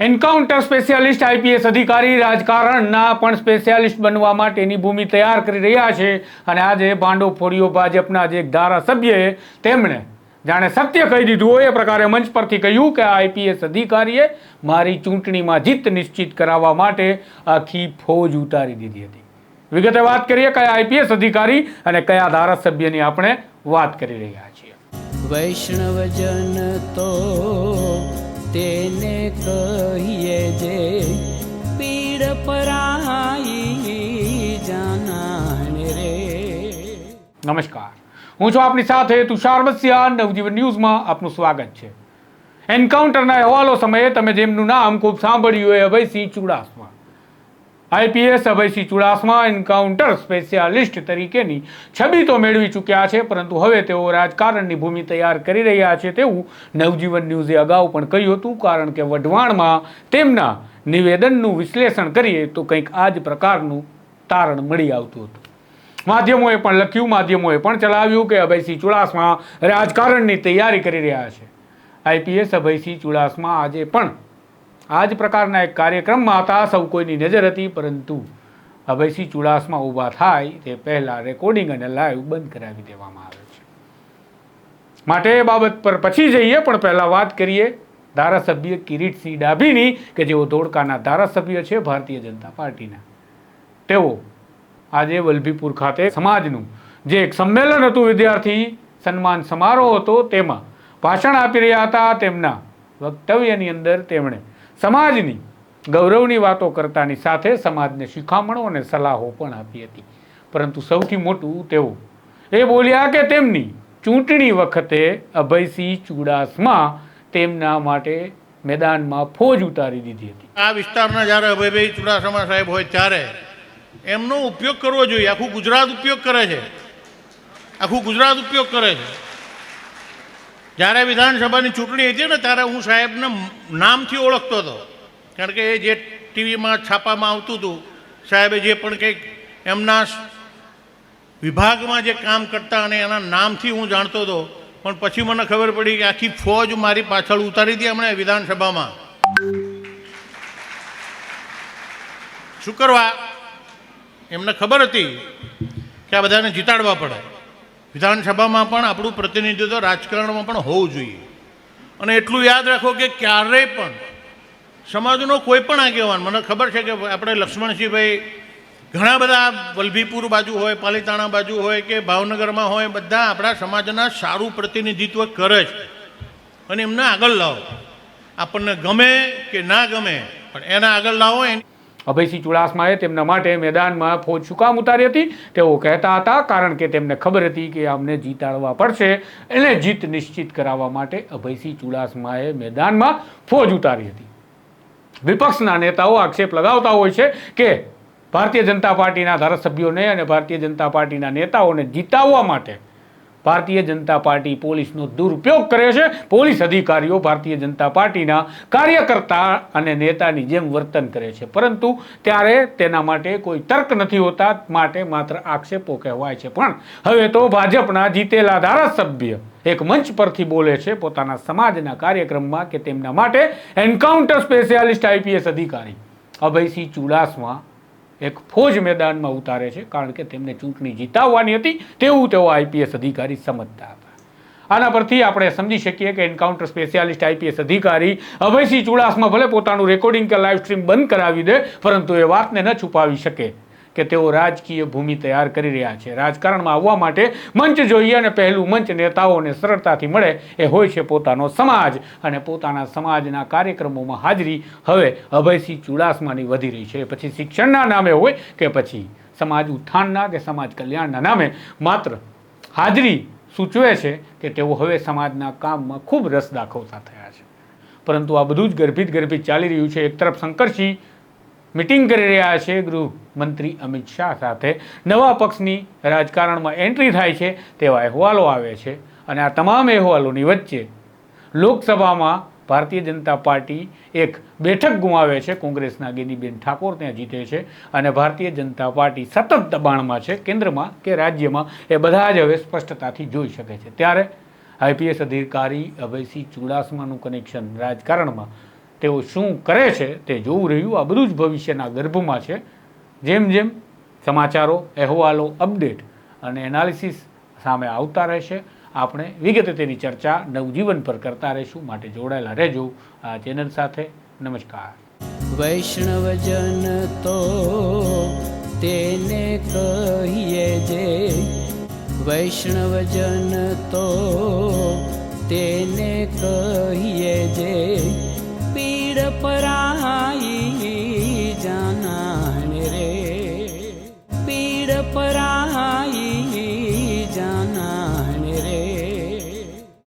Encounter specialist IPS અધિકારી રાજકારણના પણ specialist બનવા માટેની ભૂમિ તૈયાર કરી રહ્યા છે. અને આજે ભાંડો ફોડીઓ ભાજપના જે એક ધારાસભ્યએ તેમણે જાણે સત્ય કહી દીધું હોય એ પ્રકારે મંચ પરથી કહ્યું કે આ આઈપીએસ અધિકારીએ મારી ચૂંટણીમાં જીત નિશ્ચિત કરાવવા માટે આખી ફોજ ઉતારી દીધી હતી. વિગતે વાત કરીએ કયા આઈપીએસ અધિકારી અને કયા ધારાસભ્યની આપણે વાત કરી રહ્યા છીએ. વૈષ્ણવજન તો તેને કહીએ જે પીડ પરાઈ જાનાને રે. નમસ્કાર. હું છું આપની સાથે તુષાર બસિયા નવજીવન ન્યૂઝમાં આપનું સ્વાગત છે. એન્કાઉન્ટરના અહેવાલો સમયે તમે જેમનું નામ ખૂબ સાંભળ્યું એ Abhaysinh Chudasama. IPS Abhaysinh Chudasama encounter specialist તરીકેની છબી તો મેળવી ચૂક્યા છે, પરંતુ હવે તેઓ રાજકારણની ભૂમિ તૈયાર કરી રહ્યા છે તેવું નવજીવન ન્યૂઝે અગાઉ પણ કહ્યું હતું, કારણ કે વઢવાણમાં તેમના નિવેદનનું વિશ્લેષણ કરીએ તો કંઈક આ જ પ્રકારનું તારણ મળી આવતું હતું. માધ્યમોએ પણ લખ્યું, માધ્યમોએ પણ ચલાવ્યું કે અભયસિંહ ચુડાસમા રાજકારણની તૈયારી કરી રહ્યા છે. આઈપીએસ અભયસિંહ ચુડાસમા આજે પણ આ જ પ્રકારના એક કાર્યક્રમમાં હતા, સૌ કોઈની નજર હતી, પરંતુ અભયસિંહ ચુડાસમા ઊભા થાય તે પહેલાં રેકોર્ડિંગ અને લાઈવ બંધ કરાવી દેવામાં આવે છે. માટે એ બાબત પર પછી જઈએ, પણ પહેલાં વાત કરીએ ધારાસભ્ય કિરીટસિંહ ડાભીની, કે જેઓ ધોળકાના ધારાસભ્ય છે, ભારતીય જનતા પાર્ટીના. તેઓ આજે વલભીપુર ખાતે સમાજનું જે એક સંમેલન હતું, વિદ્યાર્થી સન્માન સમારોહ હતો, તેમાં ભાષણ આપી રહ્યા હતા, તેમના વક્તવ્યની અંદર તેમણે સમાજની ગૌરવની વાતો કરતાની સાથે સમાજને શિખામણો અને સલાહો પણ આપી હતી. પરંતુ સૌથી મોટું તેઓ એ બોલ્યા કે તેમની ચૂંટણી વખતે અભયસિંહ ચુડાસમા તેમના માટે મેદાનમાં ફોજ ઉતારી દીધી હતી. આ વિસ્તારના જ્યારે અભયભાઈ ચુડાસમા સાહેબ હોય ત્યારે એમનો ઉપયોગ કરવો જોઈએ. આખું ગુજરાત ઉપયોગ કરે છે. આખું ગુજરાત ઉપયોગ કરે છે. જ્યારે વિધાનસભાની ચૂંટણી હતી ને, ત્યારે હું સાહેબને નામથી ઓળખતો હતો. કારણ કે એ જે ટીવીમાં છાપામાં આવતું હતું, સાહેબે જે પણ કંઈક એમના વિભાગમાં જે કામ કરતા અને એના નામથી હું જાણતો હતો, પણ પછી મને ખબર પડી કે આખી ફોજ મારી પાછળ ઉતારી હતી એમણે વિધાનસભામાં. શું કરવા એમને ખબર હતી કે આ બધાને જીતાડવા પડે. વિધાનસભામાં પણ આપણું પ્રતિનિધિત્વ રાજકારણમાં પણ હોવું જોઈએ. અને એટલું યાદ રાખો કે ક્યારેય પણ સમાજનો કોઈ પણ આગેવાન, મને ખબર છે કે આપણે લક્ષ્મણસિંહભાઈ ઘણા બધા વલભીપુર બાજુ હોય, પાલીતાણા બાજુ હોય કે ભાવનગરમાં હોય, બધા આપણા સમાજના સારું પ્રતિનિધિત્વ કરે છે. અને એમને આગળ લાવો. આપણને ગમે કે ના ગમે, પણ એને આગળ લાવો, એની અભયસિંહ ચુડાસમાએ તેમના માટે મેદાનમાં ફોજ શું ઉતારી હતી. તેઓ કહેતા હતા, કારણ કે તેમને ખબર હતી કે અમને જીતાડવા પડશે. એને જીત નિશ્ચિત કરાવવા માટે અભયસિંહ ચુડાસમાએ મેદાનમાં ફોજ ઉતારી હતી. વિપક્ષના નેતાઓ આક્ષેપ લગાવતા હોય છે કે ભારતીય જનતા પાર્ટીના ધારાસભ્યોને અને ભારતીય જનતા પાર્ટીના નેતાઓને જીતાવવા માટે ભારતીય જનતા પાર્ટી પોલીસનો દુરુપયોગ કરે છે. પોલીસ અધિકારીઓ ભારતીય જનતા પાર્ટીના કાર્યકર્તા અને નેતાની જેમ વર્તન કરે છે. પરંતુ ત્યારે તેના માટે કોઈ તર્ક નથી હોતા, માટે માત્ર આક્ષેપો કહેવાય છે. પણ હવે તો ભાજપના જીતેલા ધારાસભ્ય એક મંચ પરથી બોલે છે પોતાના સમાજના કાર્યક્રમમાં કે તેમના માટે એન્કાઉન્ટર સ્પેશિયાલિસ્ટ આઈપીએસ અધિકારી અભયસિંહ ચુડાસમા એક ફોજ મેદાનમાં ઉતારે છે, કારણ કે તેમને ચૂંટણી જીતાવવાની હતી, તેવું તેઓ આઈપીએસ અધિકારી સમજતા હતા. આના પરથી આપણે સમજી શકીએ કે એન્કાઉન્ટર સ્પેશિયાલિસ્ટ આઈપીએસ અધિકારી અભયસિંહ ચુડાસમા ભલે પોતાનું રેકોર્ડિંગ કે લાઈવ સ્ટ્રીમ બંધ કરાવી દે, પરંતુ એ વાતને ન છુપાવી શકે. કે તેઓ રાજકીય ભૂમિ તૈયાર કરી રહ્યા છે. રાજકારણમાં આવવા માટે મંચ જોઈએ અને પહેલું મંચ નેતાઓને સરળતાથી મળે એ હોય છે પોતાનો સમાજ. અને પોતાના સમાજના કાર્યક્રમોમાં હાજરી હવે અભયસિંહ ચુડાસમાની વધી રહી છે. પછી શિક્ષણના નામે હોય કે પછી સમાજ ઉત્થાનના કે સમાજ કલ્યાણના નામે માત્ર હાજરી સૂચવે છે કે તેઓ હવે સમાજના કામમાં ખૂબ રસ દાખવતા થયા છે. પરંતુ આ બધું જ ગર્ભિત ગર્ભિત ચાલી રહ્યું છે. એક તરફ શંકરસિંહ મિટિંગ કરી રહ્યા છે ગૃહમંત્રી અમિત શાહ સાથે. નવા પક્ષની રાજકારણમાં એન્ટ્રી થાય છે તેવા અહેવાલો આવે છે અને આ તમામ અહેવાલોની વચ્ચે લોકસભામાં ભારતીય જનતા પાર્ટી એક બેઠક ગુમાવે છે. કોંગ્રેસના ગેનીબેન ઠાકોર ત્યાં જીતે છે અને ભારતીય જનતા પાર્ટી સતત દબાણમાં છે. કેન્દ્રમાં કે રાજ્યમાં એ બધા જ હવે સ્પષ્ટતાથી જોઈ શકે છે. ત્યારે આઈપીએસ અધિકારી અભયસિંહ ચુડાસમાનું કનેક્શન રાજકારણમાં તેઓ શું કરે છે તે જોવું રહ્યું. આ બધું જ ભવિષ્યના ગર્ભમાં છે. જેમ જેમ સમાચારો, અહેવાલો અપડેટ અને એનાલિસિસ સામે આવતા રહેશે, આપણે વિગતે તેની ચર્ચા નવજીવન પર કરતા રહીશું. માટે જોડાયેલા રહેજો આ ચેનલ સાથે. નમસ્કાર. વૈષ્ણવજન તો તેને કહીએ જે, વૈષ્ણવજન તો તેને કહીએ જે But I.